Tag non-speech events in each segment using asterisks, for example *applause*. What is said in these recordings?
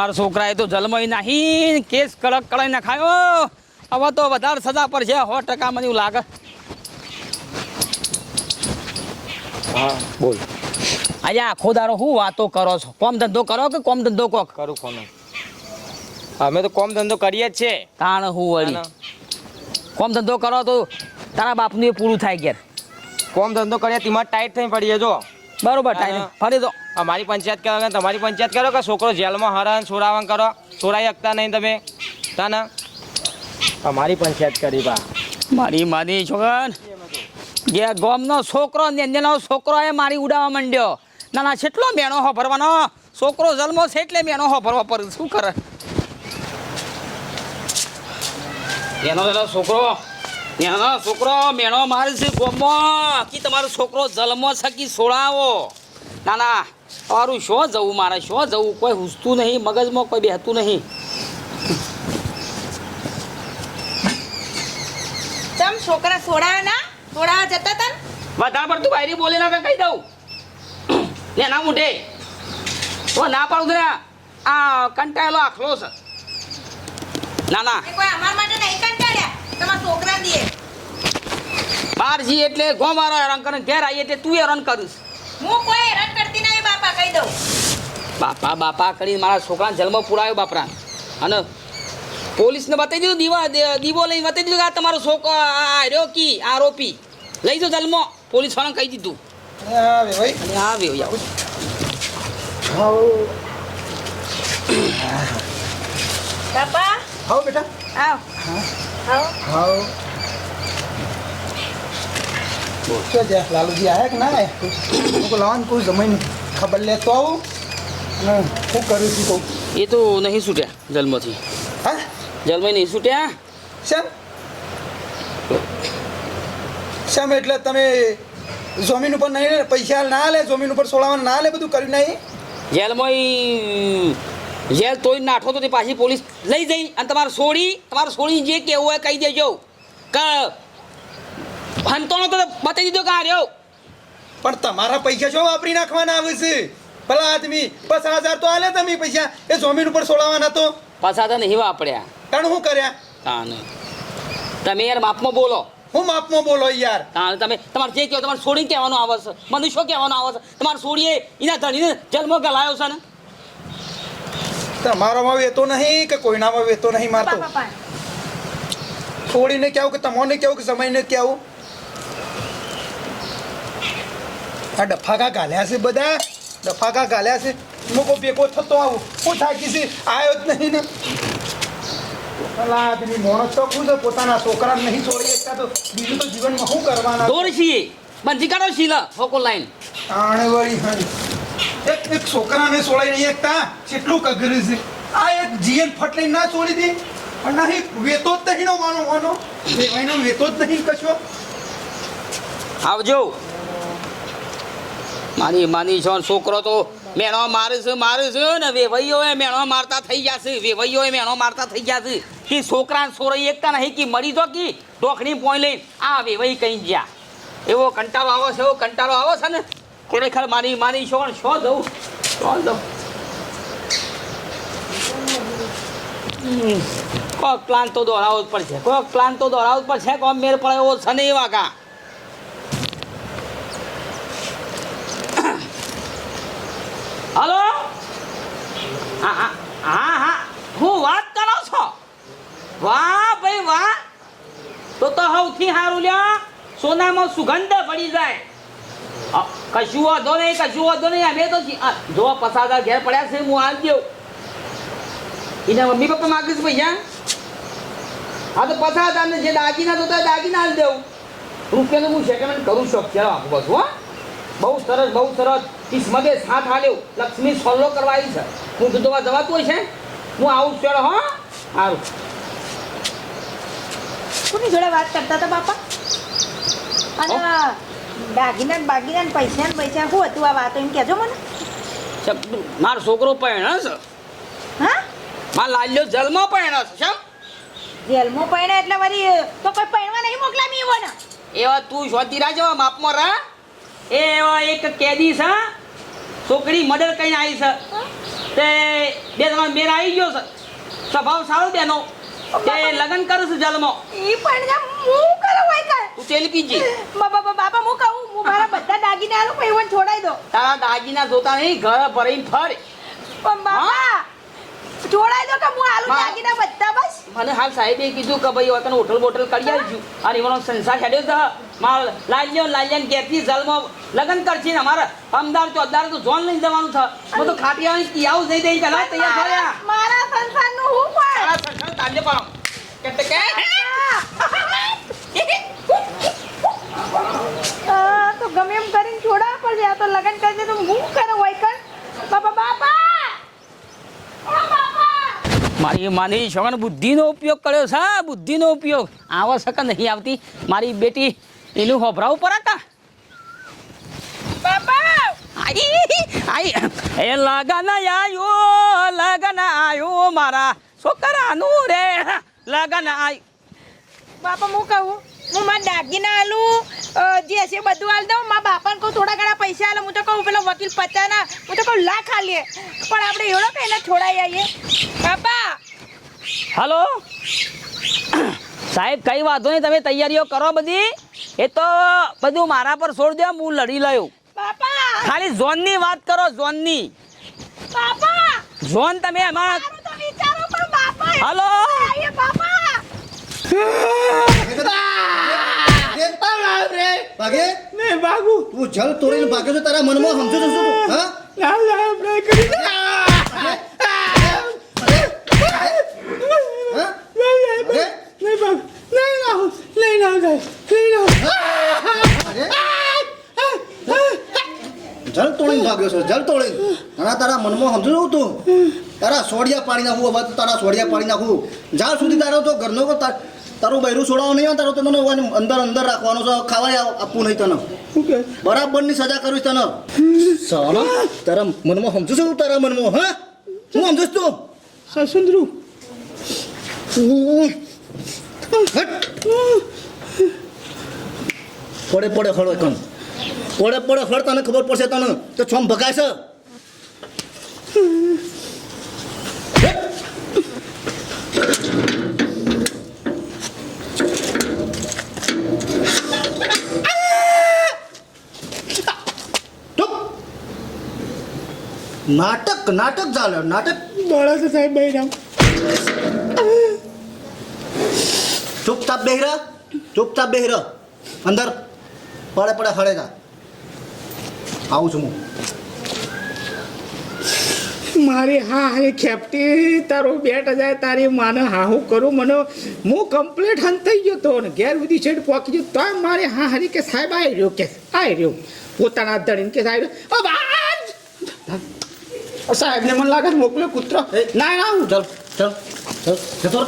મારા છોકરાએ તો જલમય નાહી કેસ કડક કડાઈ નાખાયો હવે તો વધારે સજા પર છે સો ટકા મને એવું લાગે. હા બોલ. આજે આખો દારો હું વાતો કરો છો? કોમ ધંધો કરો કે કોમ ધંધો કોક? કરું કોમ અમે તો કોમ ધંધો કરીએ જ છે તાણ હું વળી? કોમ ધંધો કરો તો તારા બાપનું એ પૂરું થાય ઘેર. કોમ ધંધો કરીએ તેમાં ટાઈટ થઈ પડીએ જો. બરોબર ટાઈમ ફરી દો. અમારી પંચાયત કરો કે તમારી પંચાયત કરો કે છોકરો જેલમાં હરણ છોરાવણ કરો? છોડાઈ શકતા નહીં તમે? તાને અમારી પંચાયત કરી બા. મારી માની છોકન જે ગોમનો છોકરો ને અન્યનો છોકરો એ મારી ઉડાવવા માંડ્યો. ના ના છેટલો મેણો હો ભરવાનો છોકરો જન્મો છે એટલે મેણો હો ભરવા પર શું કરે? એનો છોકરો એનો છોકરો મેણો મારે છે ગોમો કે તમારો છોકરો જલમો છે કે છોડાવો ના ના તમારું શું જવું મારે? શું જવું? કોઈ હુસતું નહીં મગજમાં કોઈ બેહતું નહીં. છોકરા સોડા ના? સોડા જતા તન ને? વધારે પડતું બાયરી બોલે ના કહી દઉં. લે ના મૂઠે તો ના પાડું ને આ કંટાળેલો આખલો છે. ના ના. કોઈ અમાર માટે નહીં કંટાળ્યા? તમારા છોકરા દે બાર જી એટલે ગોમારો હેરાન કરે ઘેર આવી એટલે તું હેરાન કરીશ હું કોઈ હેરાન કરતી નહીં બાપા કહી દઉં. બાપા બાપા કરી મારા છોકરાને જન્મ પુરાયો બાપરા. અને પોલીસને બતાવી દીધું દીવા દીવો લઈને બતાવી દીધું કે આ તમારો છોકરો આ આર્યો કી આરોપી લઈ જાઓ જન્મ. પોલીસ વાળાને કહી દીધું. આવે ભાઈ. અને બાપા? આવો બેટા. આવ આવ આવો શું છે લાલુજી આવ્યા કે ના હું લાવવાનું કોઈ જમીન ખબર લેતો આવું. અને શું કર્યું છું કહું? એ તો નહીં છૂટ્યા જન્મથી હા? જન્મ નહીં છૂટ્યા? શેમ? શેમ એટલે તમે જમીન ઉપર નહીં લે, પૈસા ના લે જમીન ઉપર સોળાવાનું ના લે બધું કર્યું નહીં? જેલમાં જેલ તોડી નાઠો તો તે પાછી પોલીસ લઈ જઈ અને તમારે છોડી તમારે છોડી જે કેવું હોય કહી દેજો. કે ફંતોનો તો બતાવી દીધો કે આ રહ્યો. પણ તમારા પૈસા શું વાપરી નાખવાના આવે છે? ભલા આદમી પચાસ હજાર તો આલે તમે પૈસા. એ જમીન ઉપર સોળાવાના તો. પાછા હજાર નહીં વાપર્યા. કારણ શું કર્યા? તાને તમે યાર માપમાં બોલો. હું માપમાં બોલો યાર. તાને તમે તમારે જે કહો તમારે છોડીને કહેવાનું આવે છે. મને શું કહેવાનું આવે છે? તમારે છોડીએ એના ધણીને જન્મ ગલાયો છે ને? તમારામાં વેતો નહીં કે કોઈનામાં વેતો નહીં મારતો? છોડીને કેવું કે તમને કેવું કે સમયને કેવું આ ડફાકા ગાલ્યા છે બધા? ડફાકા ગાલ્યા છે? મૂકો ભેગો થતો આવું. હું થાકી છે. આવ્યો જ નહીં ને. આદમી મોણસ તો ખુદ પોતાના છોકરાને નહીં છોડી શકતા તો બીજું તો જીવનમાં શું કરવાના? દોર છીએ બંધી કાઢો શીલા. ફોકો લાઈન. આણે વળી એક એક છોકરાને છોડાઈ નહીં એકતા કેટલું કગર્યું છે. આ એક જીએન ફટલી ના છોડી દે. પણ નહીં વેતો જ નહીં માનો માનો. એનો વેતો જ નહીં કશો. આવજો. મારી માની છો છોકરો તો મેણો મારે છે મારે છે ને વેવાઈઓ એ મેણો મારતા થઈ જશે વેવાઈઓ એ મેણો મારતા થઈ જશે કે છોકરાને સોરાઈ એકતા નહીં કે મરી તો કી ડોખણી પોઈ લઈ આ વેવાઈ કઈ ગયા. એવો કંટાળો આવો છે, એવો કંટાળો આવે છે ને. ખરેખર મારી માની છો છો દઉં શો દઉં. કોક પ્લાન તો દોરાવવો જ પડશે, કોક પ્લાન તો દોરાવવો જ પડશે કોમ મેર પડે એવો છે નહીં વાગા હલો? હા હા. હા વાત કરો છો? વાહ, ભાઈ, વાહ. તો તો સૌથી સારું લ્યો. સોનામાં સુગંધ પડી જાય. કશું વાંધો નહીં, કશું વાંધો નહીં. અમે તો જી- પસાદા ઘેર પડ્યા છે, હું આવી દઉં. એના મમ્મી પપ્પા માગીશ પૈસા? હા, તો પસાદાને જે દાગીના જોતા દાગીના હાલ દેવું રૂપિયાનું હું સેટલમેન્ટ કરું છું ચાલો આખું બસ હો. બહુ સરસ બહુ સરસ. કિસ્મતે સાથ હાલ્યો લક્ષ્મી સોલ્લો કરવા આવી છે. હું દુધવા જવાતું હોય છે? હું આવું છું હો. સારું કોની જોડે વાત કરતા હતા બાપા? અને દાગીના બાગીના ને પૈસા ને પૈસા શું હતું આ વાતો? એમ કહેજો મને. મારો છોકરો પણ છે. હા? મારો લાલ્યો પણ પહેણ્યો છે શેમ? જેલમાં પૈણે એટલે વળી તો કોઈ પૈણવા નહીં મોકલાવી એવો ને એવા તું શોધી રાજ માપમાં રહે એ એવા એક કેદી છે છોકરી મર્ડર કરીને આવી છે. તે બે તમારો મેર આવી ગયો છે. સ્વભાવ સારો બેનો. તે લગ્ન કરે છે જલમો. ઈ પણ હું કરો હોય કર તું તેલ પીજી. બાબા બાબા બાપા હું કહું હું મારા બધા દાગીને આલું પૈવન છોડાઈ દો. તારા દાગીના જોતા નહીં ઘર ભરીને ફર. પણ બાબા છોડાઈ દો કે હું આલુ દાગીના બધા બસ. મને હાલ સાહેબે કીધું કે ભાઈ વતન હોટલ બોટલ કરી આવજો. અને એવાનો સંસાર હેડ્યો છે. માર લાલ્યો લાલ્યાને ગેરથી જલમાં લગ્ન કરશે ને અમારે અમદાર ચોદાર તો જોન લઈ જવાનું છે. હું તો ખાટી આવી કી આવું જઈ દઈ પેલા તૈયાર થયા. મારા સંસારનું હું પણ? મારા સંસાર તાંજે પાડો. કે કે તો ગમે એમ કરીને છોડાવવા પડશે આ તો લગન કરશે તો હું કરો હોય કર બાપા! બાપા! મારી માની છોકરાને બુદ્ધિનો ઉપયોગ કર્યો છે બુદ્ધિનો ઉપયોગ. આવા શકે નહીં આવતી. મારી બેટી એનું હોભરાવું પર હતા બાપા આઈ. આઈ એ લગન આયો લગન આયો મારા છોકરાનું રે. લગન આય બાપા હું કહું? હું મારા દાગીના આલું. જે હશે બધું આલ દઉં. મારા બાપાને કહું થોડા ઘણા પૈસા આલે. હું તો કહું પેલો વકીલ પચાના. હું તો કહું લાખ આલીએ. પણ આપણે એવડો કે એને છોડાઈ આવીએ બાપા! હલો? સાહેબ કઈ વાંધો નહીં. તમે તૈયારીઓ કરો બધી. એ તો બધું મારા પર છોડ દો. હું લડી લયો બાપા! ખાલી ઝોનની વાત કરો ઝોનની બાપા ઝોન તમે એમાં તો વિચારો પણ બાપા હલો આવીએ બાપા ભાગે ને બાગુ તું જલ તોડીને ભાગે છો તારા મનમાં સમજો છો શું તું? હા લાવ લાવ બ્રેક કરી દે. હા? નહીં ભાગે? બાબુ જલ તોડીને ભાગ્યો છો જલ તોડીને. અને તારા મનમાં સમજો છો તું? તારા સોડિયા પાડી નાખું હવે તારા સોડિયા પાડી નાખું. જ્યાં સુધી તારો તો ઘરનો તારું બૈરું છોડાવો નહીં તારો તો મને અંદર અંદર રાખવાનું છે ખાવાય આપવું નહીં તને. બરાબરની સજા કરીશ તને. સાલા? તારા મનમાં સમજો છો તારા મનમાં હા? શું સમજો તું? સસુંદરું. પડે પડે હળો કણ. પડે પડે ફળ તને ખબર પડશે તને તો છોમ ભગાશે છે. નાટક નાટક ચાલે નાટક. બોલો તો સાહેબ બહેરા ચૂપચાપ બેહી રહ ચૂપચાપ બેહી અંદર પડે પડે હળે જા આવું છું હું. મારી હા હારી ખેપટી તારો બેટ જાય તારી માને હા, હું કરું, મને હું કમ્પ્લીટ હન થઈ ગયો તો ને ઘેર બધી છેડ પોકી ગયો, તો મારે હા હારી કે સાહેબ આવી રહ્યો, કે આવી રહ્યો. પોતાના ધડીને કે સાહેબ, ઓ સાહેબને મને લાગે મોકલ્યો કૂતરો. ના ના, હું ચાલ ચાલ ચાલ જતો.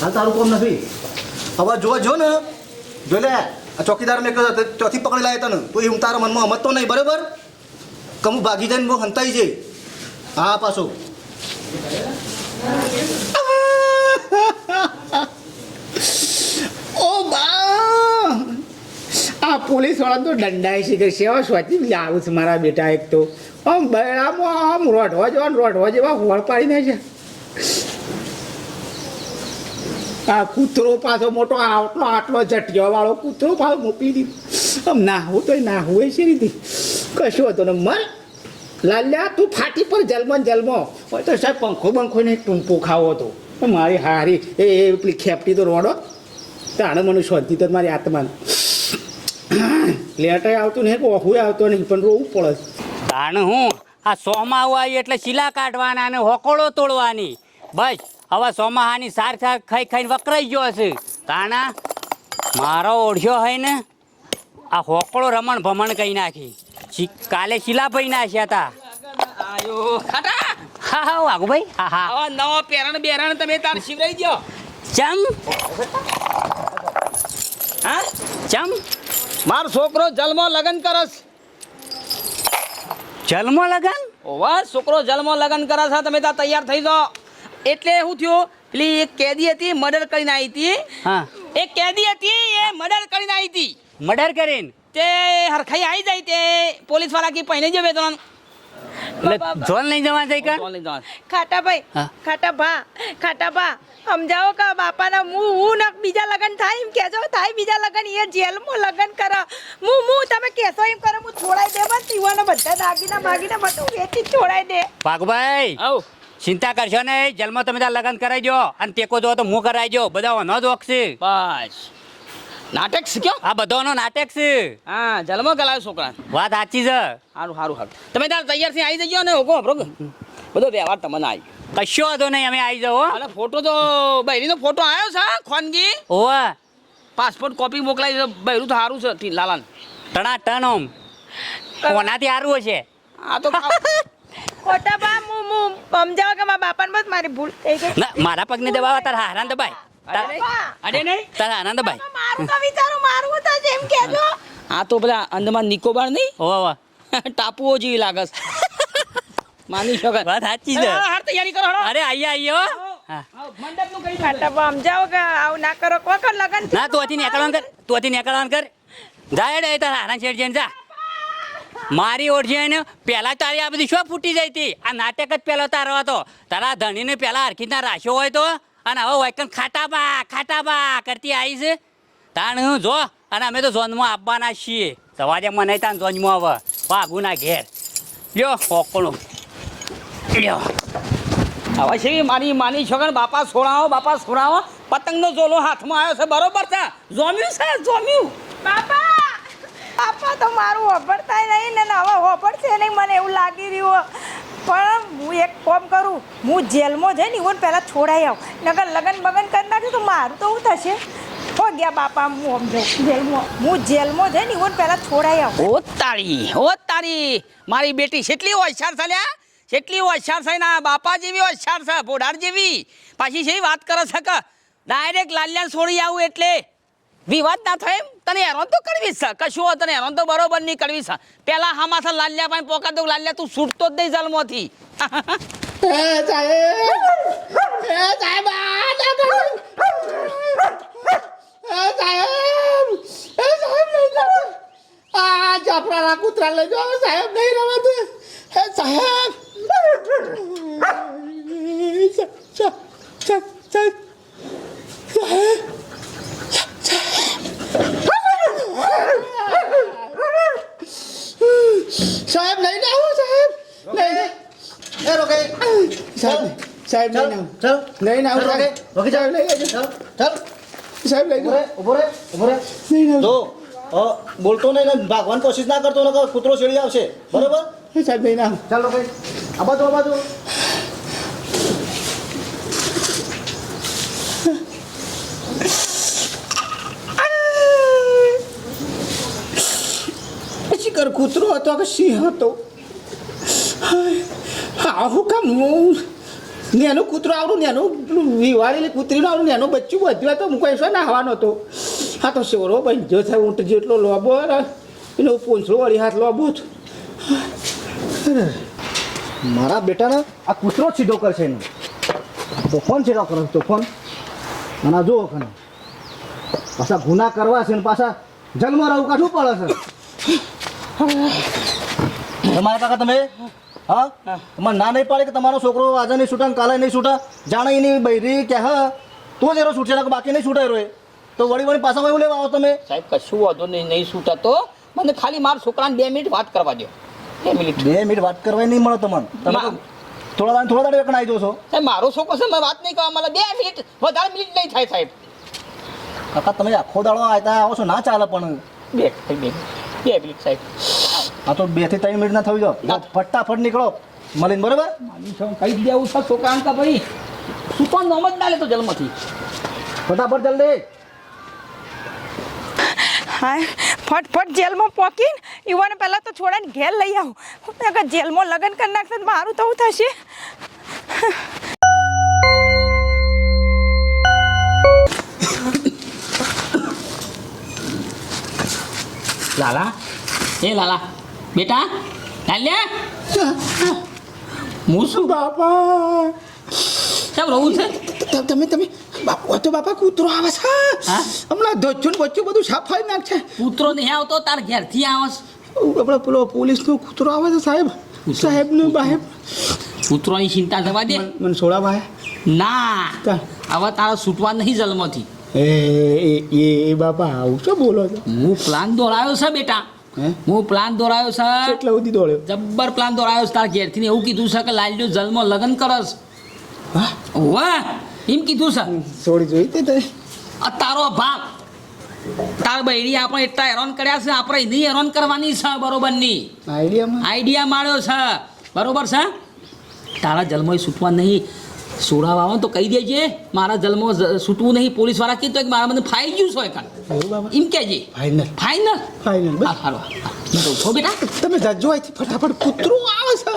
હાલ તારું કોમ નથી. હવે જો જો ને. જો લે. ચોકીદાર મેં કહ્યું તો ચોથી પકડી લાય તને. તો એ હું તારા મનમાં હમત નહીં, બરાબર? કમું ભાગી જાય ને બહુ હંતાઈ જાય હા, પાછો. *laughs* ઓ બા! આ પોલીસવાળા તો દંડાય છે કે સેવા સ્વાતી લાવું છે મારા બેટા એક તો. આમ બેડામાં આમ રોઢવા જવા ને રોઢવા જેવા હોળ પાડીને છે. આ કૂતરો પાછો મોટો આટલો આટલો જટિયો વાળો કૂતરો પાછો મોકલી દીધો. આમ નાહવું તો નાહવું છે રીતે? કશું હતો ને મર લાલ્યા, તું ફાટી પર જલમો ને જલમો. હોય તો સાહેબ પંખો બંખો ને ટૂંપો ખાવો હતો. મારી હારી. એ એ પેલી ખેપટી તો રોડો. તાણે મને શોધી તો મારી આત્માને. લેટાય આવતું નહીં ઓહું આવતો નહીં, પણ રોવું પડે. તાણ હું? આ સોમાં આવી એટલે શીલા કાઢવાના અને હોકોળો તોડવાની. બસ. હવે સોમાહાની સાર સાર ખાઈ ખાઈને વકરાઈ ગયો હશે. તાના મારો ઓઢ્યો હોય ને આ હોકળો રમણ ભમણ કહી નાખી. કાલે શીલા ભાઈ નાખ્યા હતા આયો. હા હા હા વાઘુભાઈ હા હા. નવો નવા પેરણ બેરણ તમે તાર શિવરાઈ ગયો ચમ? હા? ચમ? મારો છોકરો જલમો લગન કરસ. જલમો લગન? ઓવા છોકરો જલમો લગન કરસ છે તમે ત્યાં તૈયાર થઈ જાઓ. એટલે શું થયું? પેલી એક કેદી હતી મર્ડર કરીને આવી હતી. હા. એક કેદી હતી એ મર્ડર કરીને આવી હતી. મર્ડર કરીને? તે હરખાઈ આવી જાય તે પોલીસવાળા કી પહેને જવે તો જોલ નહીં જવા જાય જવાનું? ખાટા ભાઈ ખાટા ભા ખાટા ભા સમજાવો કે બાપાના હું હું ને બીજા લગન થાય એમ કેજો થાય બીજા લગન એ જેલમાં લગન કરો. હું હું તમે કેસો એમ કરો હું છોડાઈ દે બસ યુવાનો બધા દાગીના માગીને બધું વેચી જ છોડાઈ દે. ભાગભાઈ આવ. ચિંતા કરશો ને જન્મ તમે તાર લગ્ન કરાવી જો અને ટેકો જો તો હું કરાવી જો બધા ઓનો જ ઓકશે બસ. નાટક શીખ્યો આ બધાનો નાટક છે. હા જન્મ કલાયો છોકરા. વાત સાચી છે. સારું સારું સારું તમે તાર તૈયારથી આવી જજો ને ઓકો હબરો બધો વ્યવહાર તમને આવી કશો વાંધો નહીં અમે આવી જાઓ. અને ફોટો તો બૈરીનો ફોટો આવ્યો છે ખોનગી? ઓવે. પાસપોર્ટ કોપી મોકલાવી દો બૈરું તો સારું છે લાલાન. ટણા ટન ઓમ કોનાથી સારું હશે? આ તો ખોટા બા હું હું સમજાવો કે મારા બાપાને બસ મારી ભૂલ થઈ ગઈ. ના મારા પગને દબાવા તારા હારાન દબાય અરે નહીં. તારા હારાન દબાય મારું તો વિચારો મારું થશે એમ કહેજો. આ તો પેલા અંદમાન નિકોબાર નહીં? ઓવે ટાપુઓ જેવી લાગસ. માની શકાય વાત સાચી છે. હાર, હાર તૈયારી કરો અરે આઈએ આયો. ખાટા બા સમજાવો કે આવું ના કરો. કોઈ કર લગન ના તું હતી નીકળવાનું કર. તું હતી નીકળવાનું કર. જાય રે તારા હારા છેડ જઈને જા. મારી ઓળખી ને પહેલા તારી આ બધી શું ફૂટી જઈ હતી? આ નાટક જ પહેલો તારો હતો. તારા ધણીને પહેલા હરખીના રાખ્યો હોય તો? અને હવે વાયકન ખાટાબા કરતી આવી છે. તાણ હું જો, અને અમે તો ઝોનમાં આપવાના છીએ. સવારે મને તાન ઝોનમાં આવે વાઘુના ઘેર. લ્યો, કોકણું. લ્યો. હવે છે મારી માની છોકરા બાપા સોળાવો બાપા સોળાવો પતંગનો ઝોલો હાથમાં આવ્યો છે. બરોબર છે? જોમ્યું છે? જોમ્યું બાપા! બાપા, તો મારું હોભળતા નહીં ને હવે હોભળશે નહીં મને એવું લાગી રહ્યું. પણ હું એક કોમ કરું, હું જેલમાં જઈને એવું પહેલાં છોડાઈ આવું. નગર લગન બગન કરી નાખ્યું તો મારું તો શું થશે? હો ગયા બાપા, હું આમ જાઉં, જેલમાં. હું જેલમાં જઈને એવું પહેલાં છોડાઈ આવું. ઓ તારી ઓ તારી, મારી બેટી કેટલી હોશિયાર થયા કેટલી હોશિયાર થઈ ના બાપા જેવી હોશિયાર છે ભોડાર જેવી. પાછી છે વાત કરે છે કે? ડાયરેક્ટ લાલ્યાણ છોડી આવું એટલે. વિવાદ ના થાય તને હેરાન તો કરવી છે? કશું તને હેરાન તો બરોબર નહીં કરવી છે. પેલા હામાં છે લાલ્યા પાસે પોકા દઉં, લાલ્યા તું છૂટતો જ નહીં જલમોથી. *laughs* જાફરાના કૂતરા લઈ જાઓ, સાહેબ, નહીં રવા સાહેબ સાહેબ નહીં આવો સાહેબ નહીં એ રોકે સાહેબ નહીં ચાલ નહીં આવો રોકે સાહેબ. લઈ લેજો. ચાલ. ચાલ. સાહેબ લઈ ગયો ઊભો રે ઊભો રે નહીં આવો. જો અ, બોલતો નહીં ને ભાગવાની કોશિશ ના કરતો ને કૂતરો છેડી આવશે. બરોબર? સાહેબ નહીં આવો. ચાલો ભાઈ. આ બાજુ આ બાજુ. પછી કર કૂતરો હતો કે સિંહ હતો. આવું કામ હું નેનું કૂતરું આવડું નેનું પેલું વિવાળેલી કૂતરીનું આવડું નેનું બચ્ચું બધું તો હું કઈ નાહવાનો હતો હા તો ભાઈ જો થાય ઊંટ જેટલો લોબો એનો પૂંછડો વળી હાથ લોબો જ. મારા બેટાને આ કૂતરો જ સીધો કરશે એનો. તોફાન સીધો કરો તોફાન. અને આ જુઓ ખને. પાછા ગુના કરવા છે ને પાછા જન્મ રહું કાઢવું પડે છે. તમારા કાકા તમે હા? મને ના નહીં પાડે કે તમારો છોકરો આજે નહીં છૂટે કાલે નહીં છૂટે? જાણે એની બૈરી કે હા તો જ એરો છૂટશે ને બાકી નહીં છૂટે રોય તો વળી વળી પાછા એવું લેવા આવો તમે? સાહેબ કશું વાંધો નહીં નહીં છૂટાતો મને ખાલી મારા છોકરાને બે મિનિટ વાત કરવા દો બે મિનિટ. બે મિનિટ વાત કરવા નહીં મળે તમને. તમે થોડા દાડે થોડા દાડે દો છો. સાહેબ મારો છોકરો છે મેં વાત નહીં કરવા મળે. બે મિનિટ વધારે મિનિટ નહીં થાય સાહેબ. કાકા તમે આખો દાડો આવતા આવો છો. ના ચાલે પણ. બે બે બે મિનિટ સાહેબ. આ તો બેથી ત્રણ મિનિટ ના થવી જાઓ ફટાફટ નીકળો. મળીને બરોબર? કહી દેવું છે છોકરાને કે ભાઈ? તું પણ નોમ જ ના લેતો જન્મથી ફટાફટ જલ્દી. હા ફટફટ જેલમાં પોકીને. યુવાને પહેલાં તો છોડાને ઘેર લઈ આવું. નકર જેલમાં લગ્ન કરી નાખશે તો મારું તો થશે. લાલા? એ લાલા. બેટા ચાલ્યા હું શું બાપા કેમ રહું છે? તમે તમે બાપુ તો બાપા કૂતરો આવે છે? હમણાં ધોચું ને બચ્ચું બધું સાફ ફાઈ નાખશે. કૂતરો નહીં આવતો તાર ઘેરથી આવસ આપણે પેલો પોલીસનો કૂતરો આવે છે સાહેબ. સાહેબનું બાહેબ. કૂતરોની ચિંતા થવા દે. મને સોડા ભાઈ ના? હવે તારા છૂટવા નહીં જન્મથી એ એ બાપા આવું શું બોલો છો? હું પ્લાન દોડાયો છે બેટા. હે? પ્લાન દોરાયો છે એટલે સુધી દોડ્યો? જબ્બર પ્લાન દોરાયો તારા ઘેરથી એવું કીધું છે કે લાલજો જન્મ લગ્ન કરસ. હા? વાહ એમ કીધું સર છોડી જોઈ તે આ તારો ભાગ તાર બૈરી આપણે એટલા હેરાન કર્યા છે આપણે નહીં હેરાન કરવાની છે બરોબરની આઈડિયા આઈડિયા માર્યો છે. બરોબર છે? તારા જલમોય છૂટવા નહીં. આવે તો કહી દેજે મારા જલમો છૂટવું નહીં પોલીસવાળા કીધું કે મારા મને ફાઈ ગયું એવું બાબા? એમ કહેજે ફાઇનલ ફાઈનલ ફાઇનલ હા તો બેટા. તમે જજો અહીંથી ફટાફટ. કૂતરો આવે છે.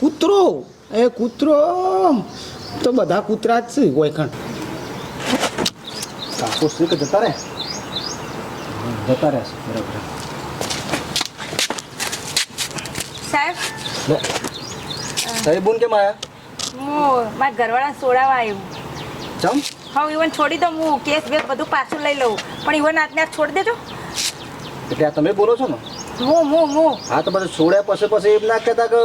કૂતરો. એ કૂતરો તો બધા કૂતરા જ છે કોઈ ખણ. કાકો શ્રી કે જતા રહે? જતા રહેશે બરાબર. સાહેબ? સાહેબ બોન કેમ આયા? હું મારા ઘરવાળા સોડાવા આવ્યું ચમ? હા ઈવન છોડી દો હું કેસ બેસ બધું પાછું લઈ લઉં. પણ ઈવન આજને આજ છોડી દેજો. એટલે આ તમે બોલો છો ને? હું હું હું. હા તો બધું છોડ્યા પછી પછી એમ ના કહેતા કે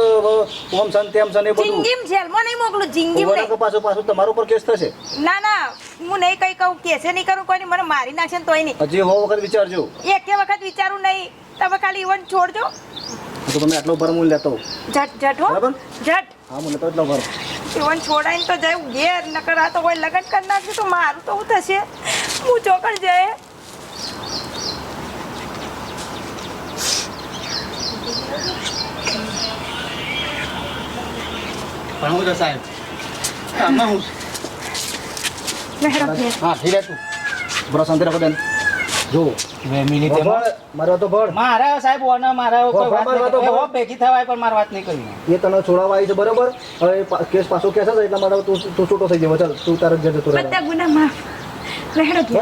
ઓમ સન તેમ સન એ બધું. જિંદગીમ જેલમાં નહીં મોકલું જિંગીમ નહીં. પાછું પાછું તમારા ઉપર કેસ થશે. ના ના હું નહીં કઈ કહું કેસે નહીં કરું કોઈ નહીં મને મારી નાખશે ને તોય નહીં. હજી હો વખત વિચારજો. એકે વખત વિચારું નહીં. તમે ખાલી ઈવન છોડજો. તો તમે આટલો ભર હું લેતો. જટ જટ હો. બરાબર. જટ હા મને તો એટલો ભર. ઈવન છોડાઈને તો જાય ઘેર નકર આ તો કોઈ લગન કરી નાખ્યું તો મારું તો હું થશે? હું ચોકડ જાય પણ હું તો સાહેબ આમાં હું. ધીરે તું. બરો શાંતિ રાખો બેન જો ભળ, મારો તો ભળ મારા સાહેબ ઓના મારા કોઈ વાત નહીં. ભેગી થવાય પણ મારી વાત નહીં કરી એ તને છોડાવવા આવી છે બરોબર? હવે કેસ પાછો કેસ છે એટલે માટે તું તું છૂટો થઈ જવો ચાલ તું તારે જતો તું બધા ગુના માફ રહેડો તું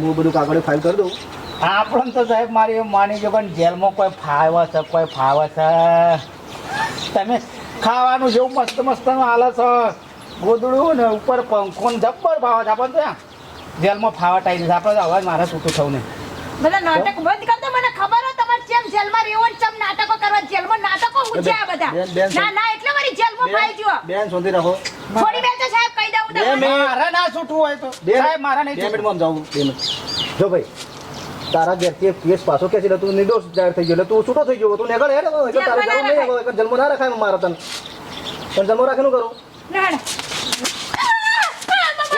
હું બધું કાગળ ફાઇલ કરી દઉં. આપણને તો સાહેબ મારી એમ માની જો પણ જેલમાં કોઈ ફાવે છે કોઈ ફાવે છે. તમે ખાવાનું જેવું મસ્ત મસ્ત હાલે છે. ગોદડું ને ઉપર પંખો ને જબ્બર ભાવ છે આપણને ત્યાં. જેલમાં ફાવા ટાઈ છે. આપણે અવાજ મારે છૂટું થવું નહીં. બધા નાટક બંધ કર દો મને ખબર હોય તમારે જેમ જેલમાં રહેવું ને ચમ નાટકો કરવા. જેલમાં નાટકો ઉજ્યા બધા. ના ના એટલે મારી જેલમાં પાઈ ગયો. બેન શાંતિ રાખો થોડી બેન તો સાહેબ કહી દઉં તમને. મારે ના છૂટવું હોય તો. બે સાહેબ મારા નહીં બે મિનિટમાં જાઉં. બે મિનિટ. જો ભાઈ તારા ઘેરથી કેસ પાછો કે છે તું નિર્દોષ જાહેર થઈ ગયો. તું છૂટો થઈ ગયો. તું નેગળ હેડ તારે જન્મ નહીં જન્મ ના રખાય મારા તને. પણ જન્મ રાખીનું કરું. ના ના.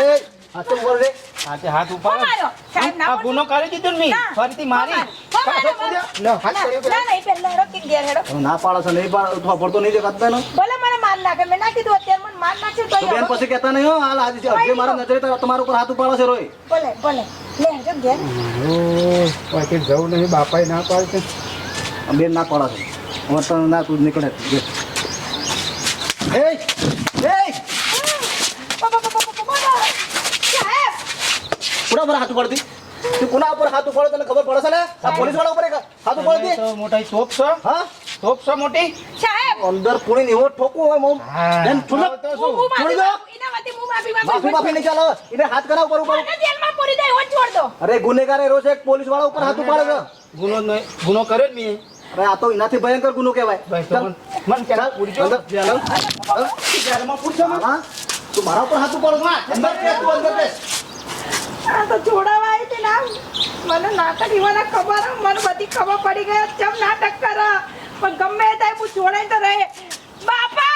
એ હાથે ઉપર રે. હાથે હાથ ઉપર સાહેબ, ના આ ગુનો કરી દીધો ને મેં. ફરીથી મારી. હાથ ના કર્યો પેલા. ના, નહીં પહેલા હેડો કે હેડો. ના પાડો છો નહીં પાડો તો પડતો નહીં દેખાતા ને ભલે મને માર નાખે મેં ના કીધું અત્યારે મને માર નાખશે તો બેન પછી કહેતા નહીં હો હાલ આજે આજે મારા નજરે તારા- તમારા ઉપર હાથ ઉપાડો છે રોય. ભલે ભલે. લે ઘેર. જવું નહીં બાપાએ ના પાડે આ બેન ના પાડો છે. હવે તને ના તું નીકળે. જે. એ બાબા, બાબા, બાબા, બાબા. સાહેબ કોના પર હાથ ઉપાડતી તું કોના ઉપર હાથ ઉપાડો તને ખબર પડે છે ને આ પોલીસવાળા ઉપર હાથ ઉપાડતી તો મોટા તોપ છે હા તોપ છે મોટી સાહેબ અંદર પૂરી એવો ઠોકવો હોય મોમ હા. બેન તો છોડી દો. એના વતી હું માફી માંગુ. માફી માફી નહીં ચાલે એને હાથ કરાવ ઉપર ઉપર જેલમાં પૂરી દે એવો છોડ દો અરે ગુનેગાર એરો છે પોલીસવાળા ઉપર હાથ ઉપાડે છે ગુનો ગુનો કર્યો જ મેં અરે આ તો એનાથી ભયંકર ગુનો કહેવાય ભાઈ તો ચાલ. મન- મન પૂરી જો. અંદર. ચાલ. ચાલ. જેલમાં પૂરશો હા? તું મારા ઉપર હાથ ઉપાડો અંદર બેસ, તું અંદર બેસ. આ તો ના. મને નાટક ઇવાના ખબર મને બધી ખબર પડી ગઈ. ચમ નાટક કરા? પણ ગમે ત્યાં હું જોડાઈ તો રહે. બાપા